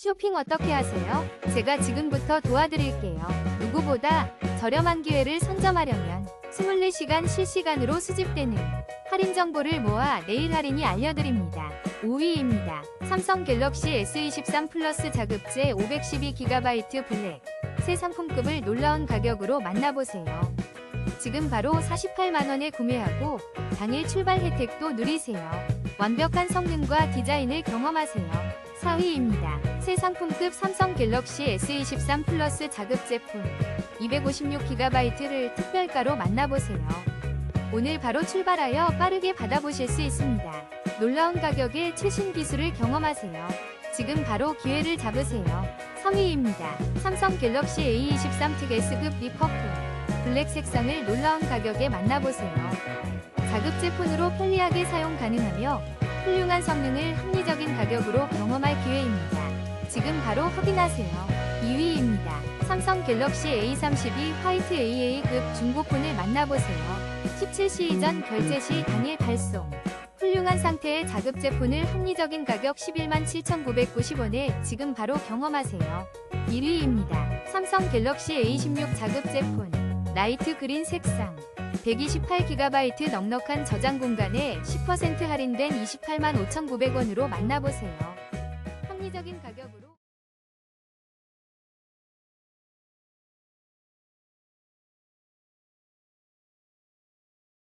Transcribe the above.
쇼핑 어떻게 하세요? 제가 지금부터 도와드릴게요. 누구보다 저렴한 기회를 선점하려면 24시간 실시간으로 수집되는 할인 정보를 모아 내일 할인이 알려드립니다. 5위입니다. 삼성 갤럭시 S23 플러스 자급제 512GB 블랙 새 상품급을 놀라운 가격으로 만나보세요. 지금 바로 48만원에 구매하고 당일 출발 혜택도 누리세요. 완벽한 성능과 디자인을 경험하세요. 4위입니다. 새 상품급 삼성 갤럭시 S23 플러스 자급 제품 256GB를 특별가로 만나보세요. 오늘 바로 출발하여 빠르게 받아보실 수 있습니다. 놀라운 가격에 최신 기술을 경험하세요. 지금 바로 기회를 잡으세요. 3위입니다. 삼성 갤럭시 A23 특 S급 리퍼플 블랙 색상을 놀라운 가격에 만나보세요. 자급제 폰으로 편리하게 사용 가능하며 훌륭한 성능을 합리적인 가격으로 경험할 기회입니다. 지금 바로 확인하세요. 2위입니다. 삼성 갤럭시 A32 화이트 AA급 중고폰을 만나보세요. 17시 이전 결제 시 당일 발송. 훌륭한 상태의 자급제 폰을 합리적인 가격 11만 7,990원에 지금 바로 경험하세요. 1위입니다. 삼성 갤럭시 A16 자급제 폰. 라이트 그린 색상. 128GB 넉넉한 저장 공간에 10% 할인된 28만 5,900원으로 만나보세요. 합리적인 가격으로